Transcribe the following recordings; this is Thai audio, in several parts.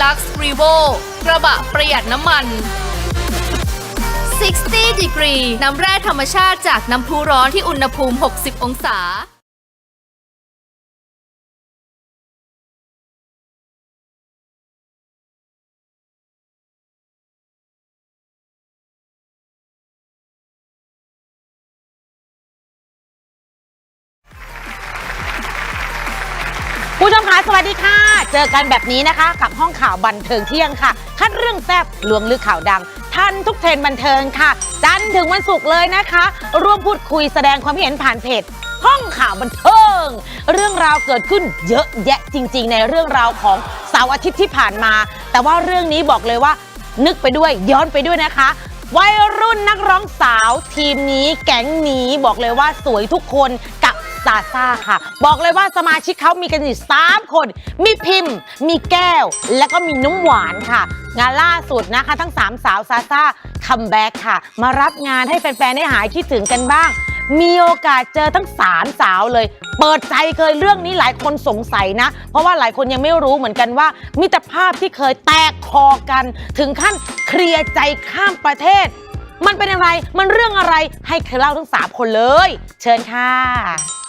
Hilux Revo กระบะประหยัดน้ำมัน 60 degree น้ำแร่ธรรมชาติจากน้ำพุร้อนที่อุณหภูมิ 60 องศา ผู้ชมคะสวัสดีค่ะ เจอกันแบบนี้นะคะ กับห้องข่าวบันเทิงเที่ยงค่ะ คัดเรื่องแซ่บลวงลึกข่าวดัง ทันทุกเทรนบันเทิงค่ะ จันทร์ถึงวันศุกร์เลยนะคะ ร่วมพูดคุยแสดงความเห็นผ่านเพจห้องข่าวบันเทิง เรื่องราวเกิดขึ้นเยอะแยะจริง ๆ ในเรื่องราวของเสาร์อาทิตย์ที่ผ่านมา แต่ว่าเรื่องนี้บอกเลยว่า นึกไปด้วยย้อนไปด้วยนะคะวัยรุ่นนักร้องสาวทีมนี้แก๊งนี้บอกเลยว่าสวยทุกคน ซาซ่าค่ะ บอกเลยว่าสมาชิกเขามีกันอยู่สามคน มีพิมพ์ มีแก้ว แล้วก็มีน้ำหวานค่ะ งานล่าสุดนะคะ ทั้งสามสาวซาซ่าคัมแบ็กค่ะ มารับงานให้แฟนๆ ได้หายคิดถึงกันบ้าง มีโอกาสเจอทั้งสามสาวเลย เปิดใจเคยเรื่องนี้หลายคนสงสัยนะ เพราะว่าหลายคนยังไม่รู้เหมือนกันว่า มิตรภาพที่เคยแตกคอกัน ถึงขั้นเคลียร์ใจข้ามประเทศมันเป็นอะไร มันเรื่องอะไร ให้เคยเล่าทั้งสามคนเลย เชิญค่ะ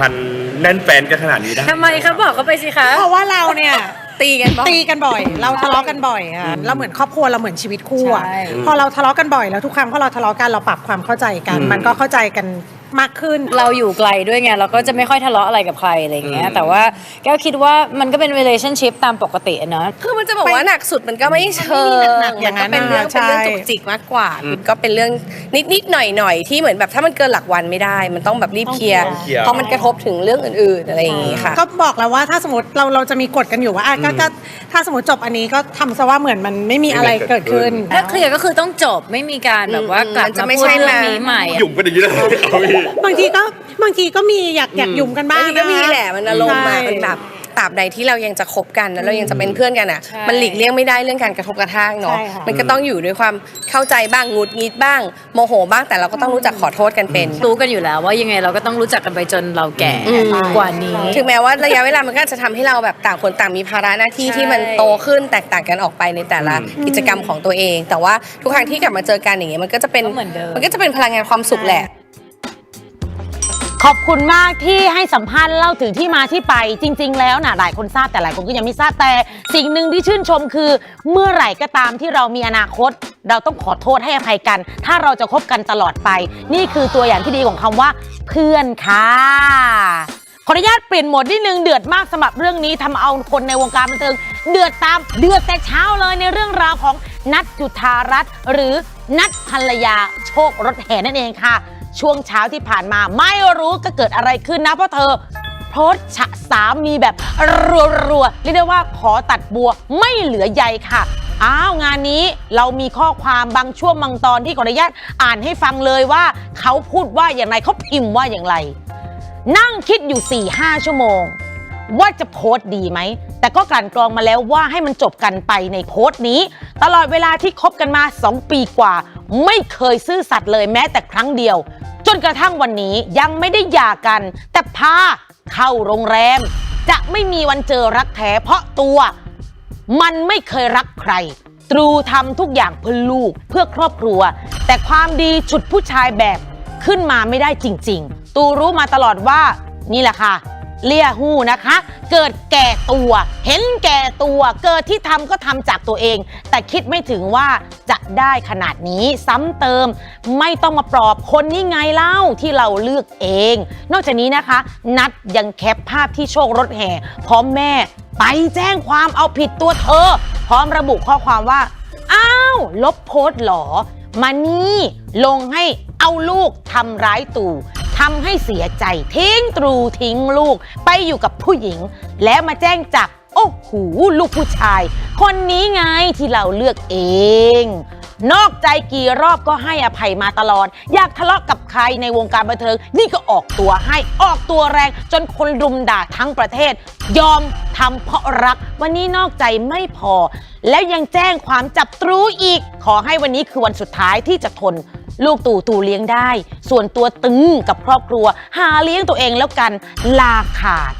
พันแน่นแฟนกันขนาดนี้ได้ทำไมคะบอกเขาไปสิคะ เพราะว่าเราเนี่ย ตีกันบ้างตีกันบ่อย เราทะเลาะกันบ่อยค่ะเราเหมือนครอบครัวเราเหมือนชีวิตคู่อะใช่ พอเราทะเลาะกันบ่อยแล้วทุกครั้งพอเราทะเลาะกันเราปรับความเข้าใจกันอืมมันก็เข้าใจกัน มากขึ้น เราอยู่ไกลด้วยไงเราก็จะไม่ค่อยทะเลาะอะไรกับใครอะไรอย่างเงี้ยอืมแต่ว่าแก้วคิดว่ามันก็เป็น relationship ตามปกติอะเนาะ คือมันจะบอกว่าหนักสุดมันก็ไม่เชิงมันไม่มีหนักๆอย่างนั้นมัเป็นเรื่องน่ะเป็นเรื่องใช่จุกจิกมากกว่าก็เป็นเรื่องนิดนิดๆหน่อยหน่อยๆที่เหมือนแบบถ้ามันเกินหลักวันไม่ได้ มันต้องแบบรีบเคลียร์ต้องเคลียร์ เพราะมันกระทบถึงเรื่องอื่นๆอะไรอย่างงี้ค่ะ ก็บอกแล้วว่าถ้าสมมติเราเราจะมีกฎกันอยู่ว่าอะก็ก็ถ้าสมมติจบอันนี้ก็ทำซะว่าเหมือนมันไม่มีอะไรเกิดขึ้น ถ้าเคลียร์ก็คือต้องจบไม่มีการแบบว่ากลับมันจะมาไม่พูดใช่เรื่องมานี้ใหม่อะ หยุ่มกันอย่างนี้เลยเอาพี่บางทีก็บางทีก็มีอยากอยากหยุ่มกันบ้างมันก็มีคแหละมันอารมณ์มาใช่มันแบบตราบใดที่เรายังจะคบกันแล้วเรายังจะเป็นเพื่อนกันอะใช่มันหลีกเลี่ยงไม่ได้เรื่องการกระทบกระทั่งเนาะใช่ค่ะมันก็ต้องอยู่ด้วยความเข้าใจบ้างงุดงิดบ้างโมโหบ้างแต่เราก็ต้องรู้จักขอโทษกันเป็น รู้กันอยู่แล้วว่ายังไงเราก็ต้องรู้จักกันไปจนเราแก่อืมกว่านี้ ถึงแม้ว่าระยะเวลามันก็อาจจะทำให้เราแบบต่างคนต่างมีภาระหน้าที่ใช่ที่มันโตขึ้นแตกต่างกันออกไปในแต่ละกิจกรรมของตัวเอง แต่ว่าทุกครั้งที่กลับมาเจอกันอย่างเงี้ยมันก็จะเป็นก็เหมือนเดิมมันก็จะเป็นพลังงานความสุขแหละ ขอบคุณมากที่ให้สัมภาษณ์เล่าถึงที่มาที่ไปจริง ๆ แล้วนะหลายคนทราบแต่หลายคนก็ยังไม่ทราบแต่สิ่งหนึ่งที่ชื่นชมคือ เมื่อไหร่ก็ตามที่เรามีอนาคต เราต้องขอโทษให้อภัยกัน ถ้าเราจะคบกันตลอดไป นี่คือตัวอย่างที่ดีของคำว่า เพื่อนค่ะขออนุญาตเปลี่ยนโหมดนิดนึงเดือดมากสำหรับเรื่องนี้ทำเอาคนในวงการบันเทิง เดือดตามเดือดแต่เช้าเลยในเรื่องราวของนัทจุธารัตน์หรือนัทภรรยาโชครถแห่นั่นเองค่ะ ช่วงเช้าที่ผ่านมาไม่รู้ก็เกิดอะไรขึ้นนะเพราะเธอโพสต์ฉะสามีแบบรัวๆเรียกได้ว่าขอตัดบัวไม่เหลือใยค่ะ อ้าวงานนี้เรามีข้อความบางช่วงบางตอนที่ขออนุญาตอ่านให้ฟังเลยว่า เขาพูดว่าอย่างไรเขาพิมพ์ว่าอย่างไร นั่งคิดอยู่4 5ชั่วโมง ว่าจะโพสต์ดีไหม แต่ก็กลั่นกรองมาแล้วว่าให้มันจบกันไปในโพสต์นี้ ตลอดเวลาที่คบกันมา 2 ปีกว่า ไม่เคยซื่อสัตย์เลยแม้แต่ครั้งเดียว นกระทั่งวันนี้ยังไม่ได้หย่ากัน แต่พาเข้าโรงแรม จะไม่มีวันเจอรักแท้เพราะตัว มันไม่เคยรักใคร ตรูทำทุกอย่างเพื่อลูกเพื่อครอบครัว แต่ความดีฉุดผู้ชายแบบขึ้นมาไม่ได้จริง ๆ ตูรู้มาตลอดว่านี่แหละค่ะ เลี่ยหู้นะคะ เกิดแก่ตัว เห็นแก่ตัว เกิดที่ทำก็ทำจากตัวเอง แต่คิดไม่ถึงว่าจะได้ขนาดนี้ซ้ำเติม ไม่ต้องมาปลอบคนนี้ไงเล่าที่เราเลือกเอง นอกจากนี้นะคะ นัดยังแคปภาพที่โชครถแห่พร้อมแม่ไปแจ้งความเอาผิดตัวเธอ พร้อมระบุข้อความว่า อ้าว ลบโพสต์หรอ มานี่ลงให้เอาลูกทำร้ายตู่ทำให้เสียใจ ทิ้งตรูทิ้งลูก ไปอยู่กับผู้หญิง แล้วมาแจ้งจับ โอ้โห ลูกผู้ชาย คนนี้ไงที่เราเลือกเอง นอกใจกี่รอบก็ให้อภัยมาตลอด อยากทะเลาะกับใครในวงการบันเทิง นี่ก็ออกตัวให้ออกตัวแรง จนคนรุมด่าทั้งประเทศ ยอมทำเพราะรัก วันนี้นอกใจไม่พอ แล้วยังแจ้งความจับตรูอีก ขอให้วันนี้คือวันสุดท้ายที่จะทน ลูกตู่ตู่เลี้ยงได้ ส่วนตัวตึงกับครอบครัว หาเลี้ยงตัวเองแล้วกันลาขาด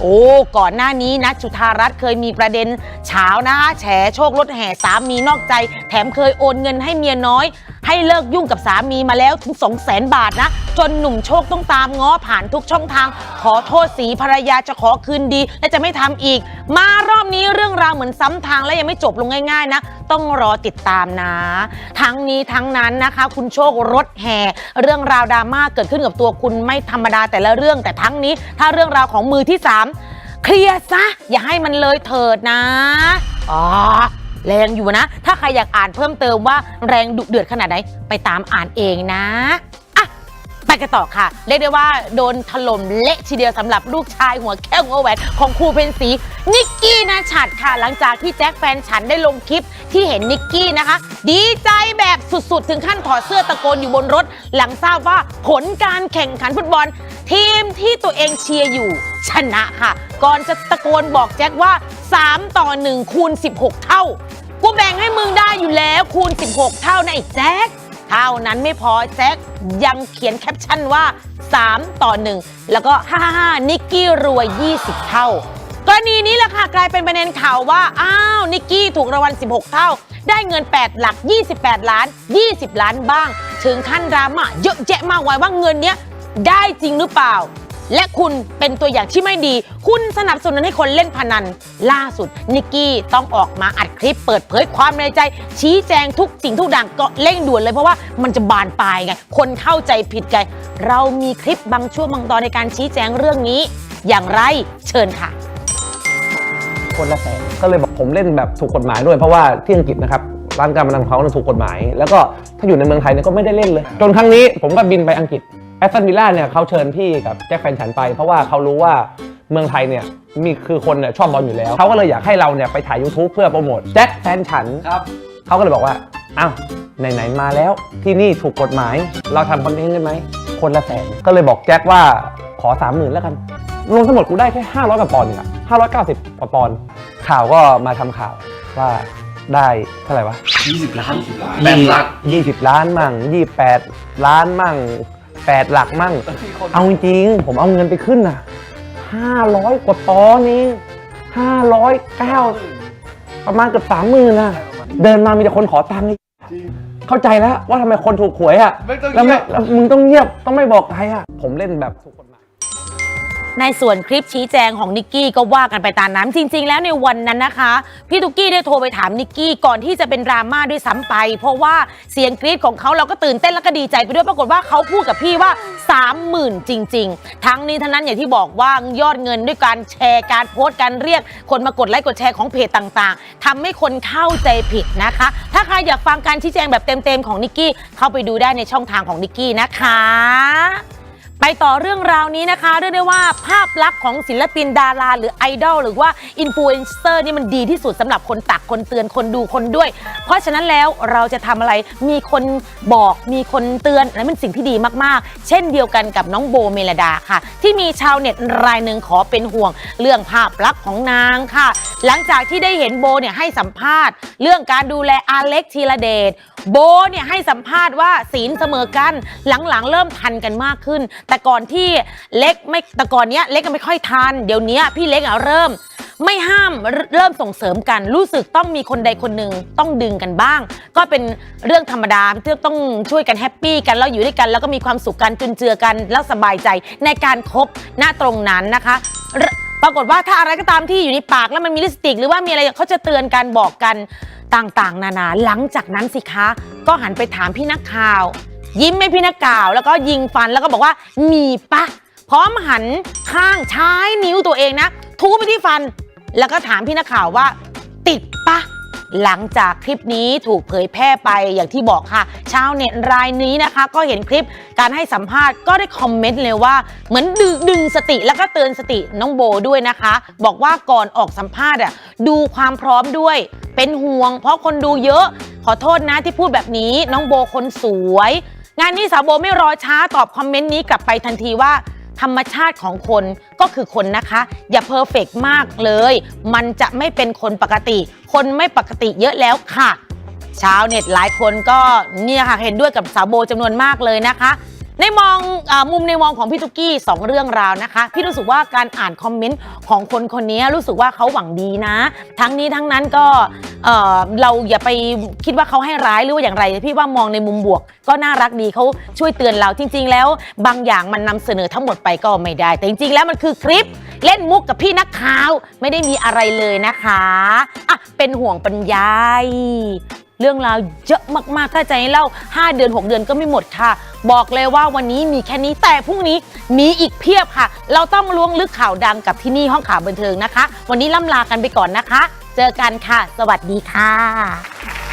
โอ้ ก่อนหน้านี้นะจุธารัตน์เคยมีประเด็นเฉานะคะแฉโชครถแห่สามีนอกใจ แถมเคยโอนเงินให้เมียน้อย ให้เลิกยุ่งกับสามีมาแล้วถึง 2 0 0แสนบาทนะ จนหนุ่มโชคต้องตามง้อผ่านทุกช่องทาง ขอโทษสีภรรยาจะขอคืนดี และจะไม่ทำอีก มารอบนี้เรื่องราวเหมือนซ้ำทางและยังไม่จบลงง่ายๆนะต้องรอติดตามนะ ทั้งนี้ทั้งนั้นนะคะ คุณโชครถแห่ เรื่องราวดราม่าเกิดขึ้นกับตัวคุณไม่ธรรมดาแต่ละเรื่อง แต่ทั้งนี้ถ้าเรื่องราวของมือที่สามเคลียร์ซะ อย่าให้มันเลยเถิดนะอ๋อแรงอยู่นะ ถ้าใครอยากอ่านเพิ่มเติมว่าแรงดุเดือดขนาดไหนไปตามอ่านเองนะ กันต่อค่ะ เรียกได้ว่าโดนถล่มเละทีเดียวสำหรับลูกชายหัวแก้วหัวแหวนของครูเพนสีนิกกี้นะฉัดค่ะ หลังจากที่แจ็คแฟนฉันได้ลงคลิปที่เห็นนิกกี้นะคะ ดีใจแบบสุดๆ ถึงขั้นถอดเสื้อตะโกนอยู่บนรถ หลังทราบว่าผลการแข่งขันฟุตบอล ทีมที่ตัวเองเชียร์อยู่ ชนะค่ะ ก่อนจะตะโกนบอกแจ็คว่า 3 ต่อ 1 คูณ 16 เท่า กูแบ่งให้มึงได้อยู่แล้วคูณ 16 เท่านะไอ้แจ็คเท่านั้นไม่พอแจ็ค ยังเขียนแคปชั่นว่า 3 ต่อ 1 แล้วก็ 55 นิกกี้รวย 20 เท่ากรณีนี้แหละค่ะกลายเป็นประเด็นข่าวว่า อ้าว นิกกี้ถูกรางวัล 16 เท่า ได้เงิน 8 หลัก 28 ล้าน 20 ล้านบ้าง ถึงขั้นดราม่าเยอะแยะมากมายว่าเงินเนี้ยได้จริงหรือเปล่า และคุณเป็นตัวอย่างที่ไม่ดี คุณสนับสนุนให้คนเล่นพนัน ล่าสุด นิกกี้ต้องออกมาอัดคลิปเปิดเผยความในใจ ชี้แจงทุกสิ่งทุกอย่างก็เร่งด่วนเลยเพราะว่ามันจะบานปลายไง คนเข้าใจผิดไงเรามีคลิปบางช่วงบางตอนในการชี้แจงเรื่องนี้ อย่างไรเชิญค่ะ คนละแสนก็เลยบอกผมเล่นแบบถูกกฎหมายด้วยเพราะว่าที่อังกฤษนะครับร้านการพนันของเขาถูกกฎหมาย แล้วก็ถ้าอยู่ในเมืองไทยเนี่ยก็ไม่ได้เล่นเลย จนครั้งนี้ผมก็บินไปอังกฤษ แอสตันวิลล่าเนี่ยเขาเชิญพี่กับแจ็คแฟนฉันไป เพราะว่าเขารู้ว่าเมืองไทยเนี่ยมีคือคนเนี่ยชอบบอลอยู่แล้ว เขาก็เลยอยากให้เราเนี่ยไปถ่าย YouTube เพื่อโปรโมทแจ็คแฟนฉัน ครับ เขาก็เลยบอกว่า อ้าว ไหน ๆ มาแล้ว ที่นี่ถูกกฎหมาย เราทำคอนเทนต์ได้ไหม คนละแสน ก็เลยบอกแจ็คว่าขอสามหมื่นแล้วกัน รวมทั้งหมดกูได้แค่ 500กว่าปอนด์เองอะ590กว่าปอนด์ ข่าวก็มาทำข่าวว่าได้เท่าไหร่วะ 20 ล้านแปดหลัก 20 ล้านมั่ง 28 ล้านมั่ง8ห ลักมั่ง เอาจริงๆผมเอาเงินไปขึ้นน่ะ500กว่าปอนด์นี่509ประมาณเกือบ30,000น่ะ เดินมามีแต่คนขอตังค์นี่เข้าใจแล้วว่าทำไมคนถูกหวยอะแล้วไม่แล้วมึงต้องเงียบต้องไม่บอกใครอะ ผมเล่นแบบถูกกฎหมาย ในส่วนคลิปชี้แจงของนิกกี้ก็ว่ากันไปตามนั้นจริง ๆ แล้วในวันนั้นนะคะ พี่ตุกกี้ได้โทรไปถามนิกกี้ก่อนที่จะเป็นดราม่าด้วยซ้ำไป เพราะว่าเสียงกรี๊ดของเขาเราก็ตื่นเต้นแล้วก็ดีใจไปด้วยปรากฏว่าเขาพูดกับพี่ว่า 30,000 จริง ๆ ทั้งนี้ทั้งนั้นอย่างที่บอกว่ายอดเงินด้วยการแชร์การโพสต์การเรียก คนมากดไลค์กดแชร์ของเพจต่างๆทำให้คนเข้าใจผิดนะคะ ถ้าใครอยากฟังการชี้แจงแบบเต็มๆของนิกกี้เข้าไปดูได้ในช่องทางของนิกกี้นะคะ ไปต่อเรื่องราวนี้นะคะเรียกได้ว่าภาพลักษณ์ของศิลปินดารา หรือไอดอลหรือว่าอินฟลูเอนเซอร์นี่มันดีที่สุดสำหรับคนตักคนเตือนคนดูคนด้วย เพราะฉะนั้นแล้วเราจะทำอะไรมีคนบอกมีคนเตือนและเป็นสิ่งที่ดีมากๆ เช่นเดียวกันกับน้องโบเมลดาค่ะ ที่มีชาวเน็ตรายหนึ่งขอเป็นห่วง เรื่องภาพลักษณ์ของนางค่ะ หลังจากที่ได้เห็นโบเนี่ยให้สัมภาษณ์ เรื่องการดูแลอาเล็กธีระเดชโบเนี่ยให้สัมภาษณ์ว่าศีลเสมอกันหลังๆ เริ่มทันกันมากขึ้นแต่แต่ก่อนที่เล็กไม่แต่ก่อนเนี้ยเล็กก็ไม่ค่อยทันเดี๋ยวนี้พี่เล็กอะเริ่ม ไม่ห้ามเริ่มส่งเสริมกัน รู้สึกต้องมีคนใดคนหนึ่งต้องดึงกันบ้าง ก็เป็นเรื่องธรรมดาที่ต้องช่วยกันแฮปปี้กันแล้วอยู่ด้วยกัน แล้วก็มีความสุขกันจุนเจือกันแล้วสบายใจในการคบหน้าตรงนั้นนะคะปรากฏว่าถ้าอะไรก็ตามที่อยู่ในปากแล้วมันมีลิปสติก หรือว่ามีอะไรเขาจะเตือนกันบอกกันต่างๆ นานาหลังจากนั้นสิคะ ก็หันไปถามพี่นักข่าว ยิ้มให้พี่นักข่าว แล้วก็ยิงฟันแล้วก็บอกว่ามีปะ พร้อมหันข้างใช้นิ้วตัวเองนะทูไปที่ฟัน แล้วก็ถามพี่นักข่าวว่า ติดปะหลังจากคลิปนี้ถูกเผยแพร่ไปอย่างที่บอกค่ะ ชาวเน็ตรายนี้นะคะ ก็เห็นคลิปการให้สัมภาษณ์ก็ได้คอมเมนต์เลยว่า เหมือนดึงดึงสติแล้วก็เตือนสติน้องโบด้วยนะคะ บอกว่าก่อนออกสัมภาษณ์อะดูความพร้อมด้วย เป็นห่วง เพราะคนดูเยอะ ขอโทษนะที่พูดแบบนี้น้องโบคนสวย งานนี้สาวโบไม่รอช้าตอบคอมเมนต์นี้กลับไปทันทีว่า ธรรมชาติของคนก็คือคนนะคะ อย่าเพอร์เฟกมากเลย มันจะไม่เป็นคนปกติ คนไม่ปกติเยอะแล้วค่ะ ชาวเน็ตหลายคนก็เนี่ยค่ะเห็นด้วยกับสาวโบจำนวนมากเลยนะคะ ในมองอมุมในมองของพี่ตุ๊กกี้สองเรื่องราวนะคะ พี่รู้สึกว่าการอ่านคอมเมนต์ของคนคนนี้รู้สึกว่าเขาหวังดีนะ ทั้งนี้ทั้งนั้นก็เอ่อเราอย่าไปคิดว่าเขาให้ร้ายหรือว่าอย่างไรพี่ว่ามองในมุมบวก ก็น่ารักดีเขาช่วยเตือนเราจริง ๆ แล้ว บางอย่างมันนำเสนอทั้งหมดไปก็ไม่ได้ แต่จริง ๆ แล้วมันคือคลิป เล่นมุกกับพี่นักข่าวไม่ได้มีอะไรเลยนะคะอะเป็นห่วงปัญญาย เรื่องราวเยอะมากๆ ถ้าจะให้เล่า 5 เดือน 6 เดือนก็ไม่หมดค่ะ บอกเลยว่าวันนี้มีแค่นี้แต่พรุ่งนี้มีอีกเพียบค่ะ เราต้องล้วงลึกข่าวดังกับที่นี่ห้องข่าวบันเทิงนะคะ วันนี้ล่ำลากันไปก่อนนะคะ เจอกันค่ะ สวัสดีค่ะ